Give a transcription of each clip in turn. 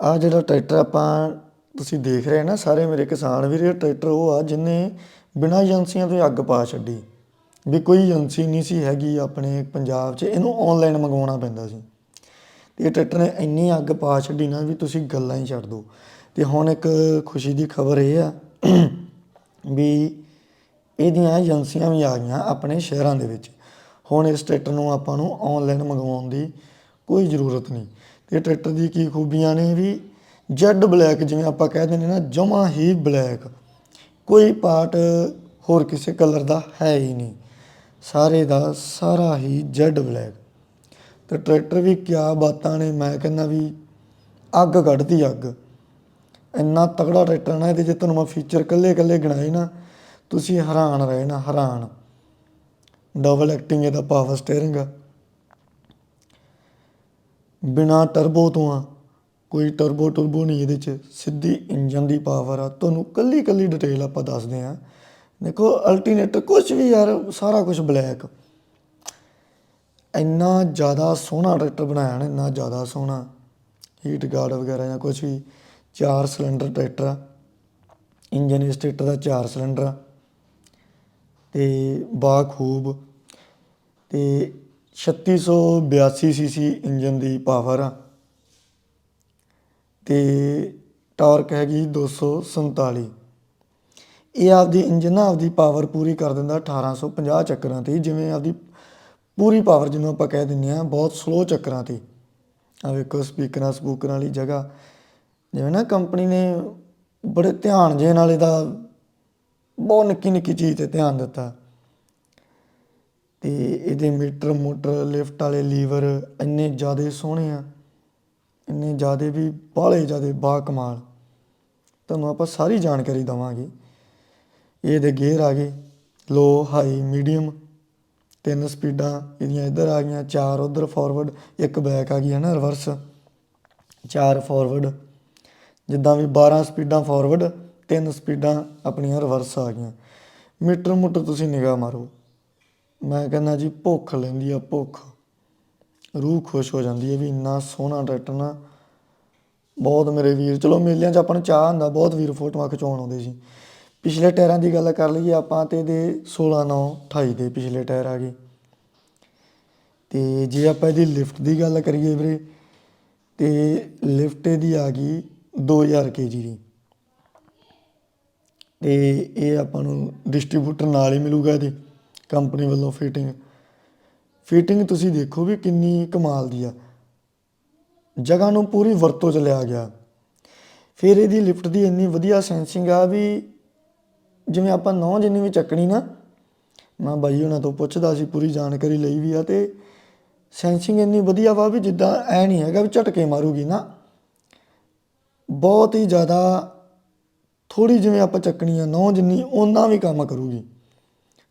ਆ ਜਿਹੜਾ ਟਰੈਕਟਰ ਆਪਾਂ ਤੁਸੀਂ ਦੇਖ ਰਹੇ ਨਾ, ਸਾਰੇ ਮੇਰੇ ਕਿਸਾਨ ਵੀਰ ਇਹ ਟਰੈਕਟਰ ਉਹ ਆ ਜਿਹਨੇ ਬਿਨਾਂ ਏਜੰਸੀਆਂ ਤੋਂ ਹੀ ਅੱਗ ਪਾ ਛੱਡੀ। ਵੀ ਕੋਈ ਏਜੰਸੀ ਨਹੀਂ ਸੀ ਹੈਗੀ ਆਪਣੇ ਪੰਜਾਬ 'ਚ, ਇਹਨੂੰ ਆਨਲਾਈਨ ਮੰਗਵਾਉਣਾ ਪੈਂਦਾ ਸੀ। ਤੇ ਇਹ ਟਰੈਕਟਰ ਨੇ ਇੰਨੀ ਅੱਗ ਪਾ ਛੱਡੀ ਨਾ ਵੀ ਤੁਸੀਂ ਗੱਲਾਂ ਹੀ ਛੱਡ ਦਿਓ। ਤੇ ਹੁਣ ਇੱਕ ਖੁਸ਼ੀ ਦੀ ਖਬਰ ਇਹ ਆ ਵੀ ਇਹਦੀਆਂ ਏਜੰਸੀਆਂ ਵੀ ਆ ਗਈਆਂ ਆਪਣੇ ਸ਼ਹਿਰਾਂ ਦੇ ਵਿੱਚ। ਹੁਣ ਇਸ ਟਰੈਕਟਰ ਨੂੰ ਆਪਾਂ ਨੂੰ ਆਨਲਾਈਨ ਮੰਗਵਾਉਣ ਦੀ ਕੋਈ ਜ਼ਰੂਰਤ ਨਹੀਂ। ਤੇ ਟਰੈਕਟਰ ਦੀ ਕੀ ਖੂਬੀਆਂ ਨੇ ਵੀ ਜੈਡ ਬਲੈਕ ਜਿਵੇਂ ਆਪਾਂ ਕਹਿ ਦਿੰਦੇ ਨਾ, ਜਮਾ ਹੀ ਬਲੈਕ। ਕੋਈ ਪਾਰਟ ਹੋਰ ਕਿਸੇ ਕਲਰ ਦਾ ਹੈ ਹੀ ਨਹੀਂ। ਸਾਰੇ ਦਾ ਸਾਰਾ ਹੀ ਜੈਡ ਬਲੈਕ। ਤੇ ਟਰੈਕਟਰ ਵੀ ਕਿਆ ਬਾਤਾਂ ਨੇ, ਮੈਂ ਕਹਿੰਦਾ ਵੀ ਅੱਗ ਕੱਢਦੀ ਅੱਗ। ਇੰਨਾ ਤਕੜਾ ਟਰੈਕਟਰ ਨਾ ਇਹਦੇ ਜੇ ਤੁਹਾਨੂੰ ਮੈਂ ਫੀਚਰ ਕੱਲੇ ਕੱਲੇ ਗਿਣਾਏ ਨਾ, ਤੁਸੀਂ ਹੈਰਾਨ ਰਹੇ ਨਾ ਹੈਰਾਨ। ਡਬਲ ਐਕਟਿੰਗ ਇਹਦਾ ਪਾਵਰ ਸਟੀਅਰਿੰਗ ਆ। ਬਿਨਾ ਟਰਬੋ ਤੋਂ ਆ, ਕੋਈ ਟਰਬੋ ਟਰਬੋ ਨਹੀਂ ਇਹਦੇ ਚ, ਸਿੱਧੀ ਇੰਜਨ ਦੀ ਪਾਵਰ ਆ। ਤੁਹਾਨੂੰ ਕੱਲੀ ਕੱਲੀ ਡਿਟੇਲ ਆਪਾਂ ਦੱਸਦੇ ਆ। ਦੇਖੋ ਅਲਟਰਨੇਟਰ ਕੁਝ ਵੀ ਯਾਰ, ਸਾਰਾ ਕੁਝ ਬਲੈਕ ਇੰਨਾ ਜ਼ਿਆਦਾ ਸੋਹਣਾ ਟਰੈਕਟਰ ਬਣਾਇਆ ਨਾ ਇੰਨਾ ਜ਼ਿਆਦਾ ਸੋਹਣਾ। ਹੀਟ ਗਾਰਡ ਵਗੈਰਾ ਜਾਂ ਕੁਝ ਵੀ, ਚਾਰ ਸਿਲੰਡਰ ਟਰੈਕਟਰ ਆ। ਇੰਜਨ ਇਸ ਟਰੈਕਟਰ ਦਾ ਚਾਰ ਸਿਲੰਡਰ ਆ। ਤੇ ਬਾਖੂਬ, ਤੇ 3682 ਸੀਸੀ ਇੰਜਨ ਦੀ ਪਾਵਰ ਆ ਤੇ ਟਾਰਕ ਹੈਗੀ 247 ਇਹ ਆਪਦੀ ਇੰਜਨ ਨਾ ਆਪਦੀ ਪਾਵਰ ਪੂਰੀ ਕਰ ਦਿੰਦਾ 1850 ਚੱਕਰਾਂ ਤੇ, ਜਿਵੇਂ ਆਪਦੀ ਪੂਰੀ ਪਾਵਰ ਜਿਹਨੂੰ ਆਪਾਂ ਕਹਿ ਦਿੰਦੇ ਆ ਬਹੁਤ ਸਲੋ ਚੱਕਰਾਂ ਤੇ। ਆ ਵੇਖੋ ਸਪੀਕਰਾਂ ਸਪੂਕਰਾਂ ਵਾਲੀ ਜਗ੍ਹਾ। ਜਿਵੇਂ ਨਾ ਕੰਪਨੀ ਨੇ ਬੜੇ ਧਿਆਨ ਜੇ ਨਾਲ ਇਹਦਾ ਬਹੁਤ ਨਿੱਕੀ ਨਿੱਕੀ ਚੀਜ਼ ਤੇ ਧਿਆਨ ਦਿੱਤਾ। ਤੇ ਇਹਦੇ ਮੀਟਰ ਮੋਟਰ, ਲਿਫਟ ਵਾਲੇ ਲੀਵਰ ਇੰਨੇ ਜ਼ਿਆਦੇ ਸੋਹਣੇ ਆ। ਇੰਨੇ ਜ਼ਿਆਦੇ ਵੀ ਬਾਹਲੇ ਜ਼ਿਆਦੇ ਬਾ ਕਮਾਲ। ਤੁਹਾਨੂੰ ਆਪਾਂ ਸਾਰੀ ਜਾਣਕਾਰੀ ਦਵਾਂਗੇ। ਇਹਦੇ ਗੇਅਰ ਆ ਗਏ। Low, high, medium. ਤਿੰਨ ਸਪੀਡਾਂ ਇਹਦੀਆਂ ਇੱਧਰ ਆ ਗਈਆਂ, ਚਾਰ ਉਧਰ ਫਾਰਵਰਡ ਇੱਕ ਬੈਕ ਆ ਗਈ, ਹੈ ਨਾ ਰਿਵਰਸ ਚਾਰ ਫਾਰਵਰਡ ਜਿੱਦਾਂ ਵੀ 12 ਸਪੀਡਾਂ ਫਾਰਵਰਡ ਤਿੰਨ ਸਪੀਡਾਂ ਆਪਣੀਆਂ ਰਿਵਰਸ ਆ ਗਈਆਂ। ਮੀਟਰ ਮੋਟਰ ਤੁਸੀਂ ਨਿਗਾਹ ਮਾਰੋ। ਮੈਂ ਕਹਿੰਦਾ ਜੀ ਭੁੱਖ ਲੈਂਦੀ ਆ, ਭੁੱਖ। ਰੂਹ ਖੁਸ਼ ਹੋ ਜਾਂਦੀ ਹੈ ਵੀ ਇੰਨਾ ਸੋਹਣਾ ਟਰੈਕਟਰ ਨਾ। ਬਹੁਤ ਮੇਰੇ ਵੀਰ, ਚਲੋ ਮੇਲਿਆਂ 'ਚ ਆਪਾਂ ਨੂੰ ਚਾਹ ਹੁੰਦਾ, ਬਹੁਤ ਵੀਰ ਫੋਟੋਆਂ ਖਿਚਾਉਣ ਆਉਂਦੇ ਸੀ। ਪਿਛਲੇ ਟਾਇਰਾਂ ਦੀ ਗੱਲ ਕਰ ਲਈਏ ਆਪਾਂ ਤੇ ਇਹਦੇ 16 9 28 ਦੇ ਪਿਛਲੇ ਟਾਇਰ ਆ ਗਏ। ਤੇ ਜੇ ਆਪਾਂ ਇਹਦੀ ਲਿਫਟ ਦੀ ਗੱਲ ਕਰੀਏ ਵੀਰੇ, ਤੇ ਲਿਫਟ ਇਹਦੀ ਆ ਗਈ 2000 ਕੇਜੀ ਦੀ। ਤੇ ਇਹ ਆਪਾਂ ਨੂੰ ਡਿਸਟ੍ਰੀਬਿਊਟਰ ਨਾਲ ਹੀ ਮਿਲੂਗਾ ਇਹਦੇ। ਕੰਪਨੀ ਵੱਲੋਂ ਫਿਟਿੰਗ ਫਿਟਿੰਗ ਤੁਸੀਂ ਦੇਖੋ ਵੀ ਕਿੰਨੀ ਕਮਾਲ ਦੀ ਆ। ਜਗ੍ਹਾ ਨੂੰ ਪੂਰੀ ਵਰਤੋਂ ਚ ਲਿਆ ਗਿਆ। ਫਿਰ ਇਹਦੀ ਲਿਫਟ ਦੀ ਇੰਨੀ ਵਧੀਆ ਸੈਂਸਿੰਗ ਆ ਵੀ ਜਿਵੇਂ ਆਪਾਂ ਨੌ ਜਿੰਨੀ ਵੀ ਚੱਕਣੀ ਨਾ, ਮੈਂ ਬਾਈ ਉਹਨਾਂ ਤੋਂ ਪੁੱਛਦਾ ਸੀ, ਪੂਰੀ ਜਾਣਕਾਰੀ ਲਈ ਵੀ ਆ ਤੇ ਸੈਂਸਿੰਗ ਇੰਨੀ ਵਧੀਆ ਵਾ ਵੀ ਜਿੱਦਾਂ ਐ ਨਹੀਂ ਹੈਗਾ ਵੀ ਝਟਕੇ ਮਾਰੂਗੀ ਨਾ। ਬਹੁਤ ਹੀ ਜ਼ਿਆਦਾ ਥੋੜੀ ਜਿਵੇਂ ਆਪਾਂ ਚੱਕਣੀ ਆ, ਨੌ ਜਿੰਨੀ ਉਹਨਾਂ ਵੀ ਕੰਮ ਕਰੂਗੀ।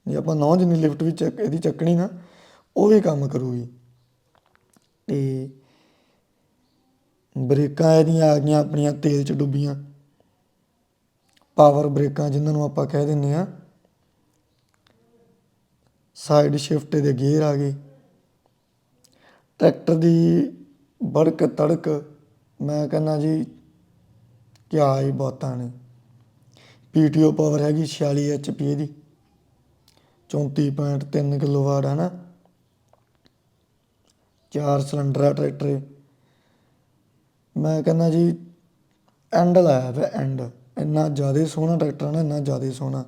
ਜੇ ਆਪਾਂ ਨੌ ਜਿੰਨੀ ਲਿਫਟ ਵੀ ਚੱਕ ਇਹਦੀ ਚੱਕਣੀ ਨਾ, ਉਹ ਵੀ ਕੰਮ ਕਰੂਗੀ। ਤੇ ਬ੍ਰੇਕਾਂ ਇਹਦੀਆਂ ਆ ਗਈਆਂ, ਆਪਣੀਆਂ ਤੇਲ ਚ ਡੁੱਬੀਆਂ। ਪਾਵਰ ਬ੍ਰੇਕਾਂ ਜਿਨ੍ਹਾਂ ਨੂੰ ਆਪਾਂ ਕਹਿ ਦਿੰਦੇ ਆ ਸਾਈਡ ਸ਼ਿਫਟ ਦੇ ਗੇਅਰ ਆ ਗਏ। ਟਰੈਕਟਰ ਦੀ ਬੜਕ ਤੜਕ ਮੈਂ ਕਹਿੰਦਾ ਜੀ, ਕਿਆ ਹੀ ਬਾਤਾਂ ਨੇ। ਪੀਟੀਓ ਪਾਵਰ ਹੈਗੀ 46 ਐਚਪੀ ਇਹਦੀ। 34.3 ਕਿਲੋਵਾਟ ਹੈ ਨਾ। ਚਾਰ ਸਿਲੰਡਰ ਆ ਟਰੈਕਟਰ ਮੈਂ ਕਹਿੰਦਾ ਜੀ ਐਂਡ ਲਾਇਆ ਵਾ ਐਂਡ ਇੰਨਾ ਜ਼ਿਆਦਾ ਸੋਹਣਾ ਟਰੈਕਟਰ ਆ ਨਾ, ਇੰਨਾ ਜ਼ਿਆਦਾ ਸੋਹਣਾ।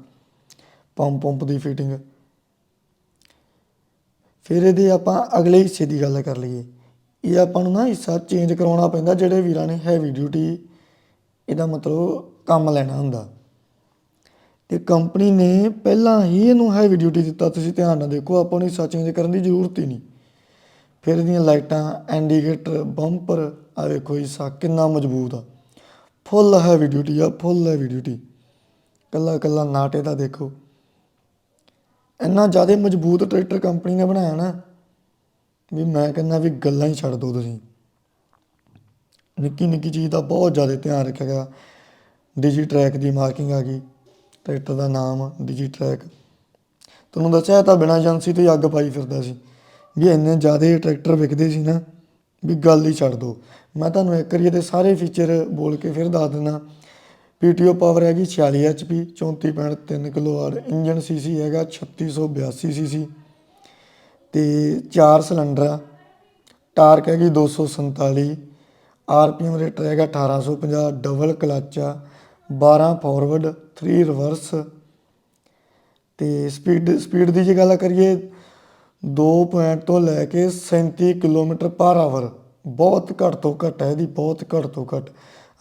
ਪੰਪ ਪੰਪ ਦੀ ਫਿਟਿੰਗ ਫਿਰ ਇਹਦੇ ਆਪਾਂ ਅਗਲੇ ਹਿੱਸੇ ਦੀ ਗੱਲ ਕਰ ਲਈਏ। ਇਹ ਆਪਾਂ ਨੂੰ ਨਾ ਹਿੱਸਾ ਚੇਂਜ ਕਰਾਉਣਾ ਪੈਂਦਾ, ਜਿਹੜੇ ਵੀਰਾਂ ਨੇ ਹੈਵੀ ਡਿਊਟੀ ਇਹਦਾ ਮਤਲਬ ਕੰਮ ਲੈਣਾ ਹੁੰਦਾ। ਤੇ ਕੰਪਨੀ ਨੇ ਪਹਿਲਾਂ ਹੀ ਇਹਨੂੰ ਹੈਵੀ ਡਿਊਟੀ ਦਿੱਤਾ। ਤੁਸੀਂ ਧਿਆਨ ਨਾਲ ਦੇਖੋ, ਆਪਾਂ ਨੂੰ ਹਿੱਸਾ ਚੇਂਜ ਕਰਨ ਦੀ ਜ਼ਰੂਰਤ ਹੀ ਨਹੀਂ। ਫਿਰ ਇਹਦੀਆਂ ਲਾਈਟਾਂ ਇੰਡੀਕੇਟਰ ਬੰਪਰ ਆ ਵੇਖੋ ਹਿੱਸਾ ਕਿੰਨਾ ਮਜ਼ਬੂਤ ਆ। ਫੁੱਲ ਹੈਵੀ ਡਿਊਟੀ ਆ ਫੁੱਲ ਹੈਵੀ ਡਿਊਟੀ ਕੱਲਾ ਕੱਲਾ ਨਾਟੇ ਦਾ ਦੇਖੋ। ਇੰਨਾ ਜ਼ਿਆਦਾ ਮਜ਼ਬੂਤ ਟਰੈਕਟਰ ਕੰਪਨੀ ਨੇ ਬਣਾਇਆ ਨਾ, ਵੀ ਮੈਂ ਕਹਿੰਦਾ ਵੀ ਗੱਲਾਂ ਹੀ ਛੱਡ ਦਿਓ ਤੁਸੀਂ। ਨਿੱਕੀ ਨਿੱਕੀ ਚੀਜ਼ ਦਾ ਬਹੁਤ ਜ਼ਿਆਦਾ ਧਿਆਨ ਰੱਖਿਆ ਗਿਆ। ਡਿਜੀ ਟਰੈਕ ਦੀ ਮਾਰਕਿੰਗ ਆ ਗਈ। ਟਰੈਕਟਰ ਦਾ ਨਾਮ ਡਿਜੀ ਟਰੈਕ ਤੁਹਾਨੂੰ ਦੱਸਿਆ ਇਹ ਤਾਂ ਬਿਨਾਂ ਏਜੰਸੀ ਤੋਂ ਹੀ ਅੱਗ ਪਾਈ ਫਿਰਦਾ ਸੀ। ਵੀ ਇੰਨੇ ਜ਼ਿਆਦਾ ਟਰੈਕਟਰ ਵਿਕਦੇ ਸੀ ਨਾ, ਵੀ ਗੱਲ ਹੀ ਛੱਡ ਦੋ। ਮੈਂ ਤੁਹਾਨੂੰ ਇੱਕ ਵਾਰੀ ਇਹਦੇ ਸਾਰੇ ਫੀਚਰ ਬੋਲ ਕੇ ਫਿਰ ਦੱਸ ਦਿੰਦਾ। ਪੀਟੀਓ ਪਾਵਰ ਹੈਗੀ 46 ਐਚਪੀ 34.3 ਕਿਲੋਵਾਟ ਇੰਜਨ ਸੀਸੀ ਹੈਗਾ 3682 ਸੀਸੀ ਤੇ ਚਾਰ ਸਿਲੰਡਰ ਆ ਟਾਰਕ ਹੈਗੀ 247 ਆਰਪੀਐਮ ਰੇਟ ਹੈਗਾ 1850 ਡਬਲ ਕਲਚ ਆ 12 ਫਾਰਵਰਡ 3 ਰਿਵਰਸ ਤੇ ਸਪੀਡ ਸਪੀਡ ਦੀ ਜੇ ਗੱਲ ਕਰੀਏ 2 ਪੁਆਇੰਟ ਤੋਂ ਲੈ ਕੇ 37 ਕਿਲੋਮੀਟਰ ਪਰ ਆਵਰ ਬਹੁਤ ਘੱਟ ਤੋਂ ਘੱਟ ਹੈ ਇਹਦੀ, ਬਹੁਤ ਘੱਟ ਤੋਂ ਘੱਟ।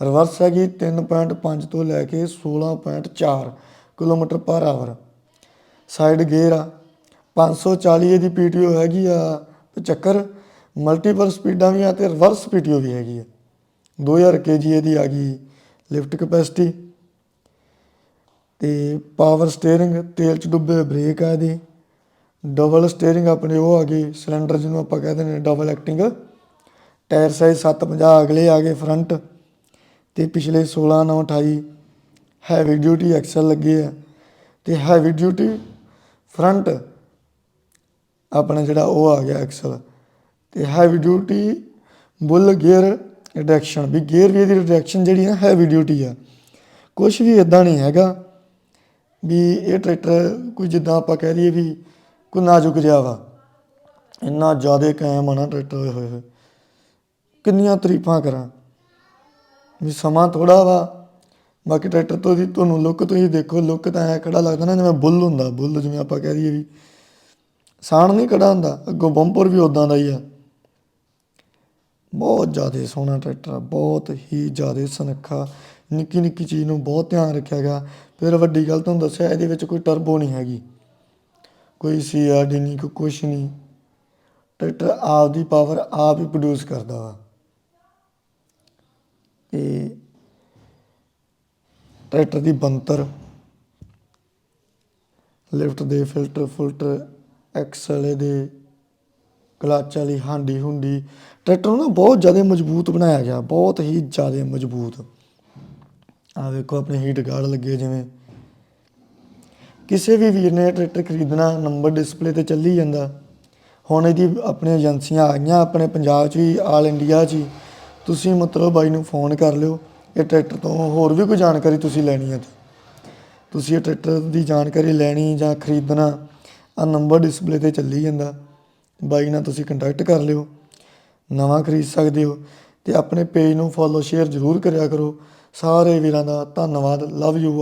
ਰਿਵਰਸ ਹੈਗੀ 3.5 ਤੋਂ ਲੈ ਕੇ 16.4 kilometre per hour side gear ਆ 540 ਇਹਦੀ ਪੀਟੀਓ ਹੈਗੀ ਆ 75 ਮਲਟੀਪਲ ਸਪੀਡਾਂ ਵੀ ਆ ਤੇ ਰਿਵਰਸ ਪੀਟੀਓ ਵੀ ਹੈਗੀ ਆ। 2000 ਕੇਜੀ ਇਹਦੀ ਆ ਗਈ ਲਿਫਟ ਕਪੈਸਿਟੀ ਅਤੇ ਪਾਵਰ ਸਟੀਅਰਿੰਗ ਤੇਲ ਚ ਡੁੱਬੇ ਬ੍ਰੇਕ ਆ ਇਹਦੀ। ਡਬਲ ਸਟੀਅਰਿੰਗ ਆਪਣੇ ਉਹ ਆ ਗਈ ਸਿਲੰਡਰ ਜਿਹਨੂੰ ਆਪਾਂ ਕਹਿੰਦੇ ਨੇ ਡਬਲ ਐਕਟਿੰਗ ਟਾਇਰ ਸਾਈਜ਼ 750 ਅਗਲੇ ਆ ਗਏ ਫਰੰਟ ਤੇ ਪਿਛਲੇ 16 9 28 ਹੈਵੀ ਡਿਊਟੀ ਐਕਸਲ ਲੱਗੇ ਆ। ਤੇ ਹੈਵੀ ਡਿਊਟੀ ਫਰੰਟ ਆਪਣਾ ਜਿਹੜਾ ਉਹ ਆ ਗਿਆ ਐਕਸਲ ਤੇ heavy duty bull gear reduction ਵੀ ਗੇਅਰ ਵੀ ਇਹਦੀ ਰਿਡਕਸ਼ਨ ਜਿਹੜੀ ਨਾ ਹੈਵੀ ਡਿਊਟੀ ਆ। ਕੁਝ ਵੀ ਇਦਾਂ ਨਹੀਂ ਹੈਗਾ। ਵੀ ਇਹ ਟਰੈਕਟਰ ਕੋਈ ਜਿੱਦਾਂ ਆਪਾਂ ਕਹਿ ਲਈਏ ਵੀ ਕੋਈ ਨਾਜ਼ੁਕ ਜਿਹਾ ਵਾ। ਇੰਨਾ ਜ਼ਿਆਦਾ ਕਾਇਮ ਆ ਨਾ ਟਰੈਕਟਰ ਹੋਏ ਹੋਏ। ਕਿੰਨੀਆਂ ਤਾਰੀਫਾਂ ਕਰਾਂ। ਵੀ ਸਮਾਂ ਥੋੜਾ ਵਾ, ਬਾਕੀ ਟਰੈਕਟਰ ਤੋਂ ਦੀ ਤੁਹਾਨੂੰ ਲੁੱਕ ਤੁਸੀਂ ਦੇਖੋ, ਲੁੱਕ ਤਾਂ ਐ ਖੜਾ ਲੱਗਦਾ ਨਾ ਜਿਵੇਂ ਬੁੱਲ ਹੁੰਦਾ, ਬੁੱਲ ਜਿਵੇਂ ਆਪਾਂ ਕਹਿ ਦਈਏ ਵੀ ਸਾਣ ਨਹੀਂ ਖੜਾ ਹੁੰਦਾ, ਅੱਗੋਂ ਬੰਪਰ ਵੀ ਉਦਾਂ ਦਾ ਹੀ ਆ। ਬਹੁਤ ਜ਼ਿਆਦਾ ਸੋਹਣਾ ਟਰੈਕਟਰ ਆ, ਬਹੁਤ ਹੀ ਜ਼ਿਆਦਾ ਸੁਨੱਖਾ। ਨਿੱਕੀ ਨਿੱਕੀ ਚੀਜ਼ ਨੂੰ ਬਹੁਤ ਧਿਆਨ ਰੱਖਿਆ ਗਿਆ ਫਿਰ ਵੱਡੀ ਗੱਲ ਤੁਹਾਨੂੰ ਦੱਸਿਆ, ਇਹਦੇ ਵਿੱਚ ਕੋਈ ਟਰਬੋ ਨਹੀਂ ਹੈਗੀ। ਕੋਈ ਸੀਆਰਡੀ ਨਹੀਂ, ਕੋਈ ਕੁਛ ਨਹੀਂ। ਟਰੈਕਟਰ ਆਪ ਦੀ ਪਾਵਰ ਆਪ ਹੀ ਪ੍ਰੋਡਿਊਸ ਕਰਦਾ ਵਾ। ਤੇ ਟਰੈਕਟਰ ਦੀ ਬੰਤਰ ਲਿਫਟ ਦੇ ਫਿਲਟਰ, ਫੁਲਟਰ, ਐਕਸਲ ਦੇ ਕਲਚ ਵਾਲੀ ਹਾਂਡੀ ਹੁੰਡੀ ਟਰੈਕਟਰ ਨੂੰ ਨਾ ਬਹੁਤ ਜ਼ਿਆਦਾ ਮਜ਼ਬੂਤ ਬਣਾਇਆ ਗਿਆ, ਬਹੁਤ ਹੀ ਜ਼ਿਆਦਾ ਮਜ਼ਬੂਤ। ਆ ਵੇਖੋ, ਆਪਣੇ ਹੀਟ ਗਾਰਡ ਲੱਗੇ ਜਿਵੇਂ। ਕਿਸੇ ਵੀ ਵੀਰ ਨੇ ਟਰੈਕਟਰ ਖਰੀਦਣਾ ਨੰਬਰ ਡਿਸਪਲੇ ਤੇ ਚੱਲੀ ਜਾਂਦਾ। ਹੁਣ ਇਹਦੀ ਆਪਣੀਆਂ ਏਜੰਸੀਆਂ ਆ ਗਈਆਂ, ਆਪਣੇ ਪੰਜਾਬ 'ਚ ਵੀ ਆਲ ਇੰਡੀਆ 'ਚ ਹੀ। ਤੁਸੀਂ ਮਤਲਬ ਬਾਈ ਨੂੰ ਫੋਨ ਕਰ ਲਿਓ, ਇਹ ਟਰੈਕਟਰ ਤੋਂ ਹੋਰ ਵੀ ਕੋਈ ਜਾਣਕਾਰੀ ਤੁਸੀਂ ਲੈਣੀ ਹੈ। ਤੁਸੀਂ ਇਹ ਟਰੈਕਟਰ ਦੀ ਜਾਣਕਾਰੀ ਲੈਣੀ ਜਾਂ ਖਰੀਦਣਾ ਆ ਨੰਬਰ ਡਿਸਪਲੇ ਤੇ ਚੱਲੀ ਜਾਂਦਾ। ਬਾਈ ਨਾਲ ਤੁਸੀਂ ਕੰਟੈਕਟ ਕਰ ਲਿਓ, ਨਵਾਂ ਖਰੀਦ ਸਕਦੇ ਹੋ। ਤੇ ਆਪਣੇ ਪੇਜ ਨੂੰ ਫੋਲੋ ਸ਼ੇਅਰ ਜ਼ਰੂਰ ਕਰਿਆ ਕਰੋ। ਸਾਰੇ ਵੀਰਾਂ ਦਾ ਧੰਨਵਾਦ ਲਵ ਯੂ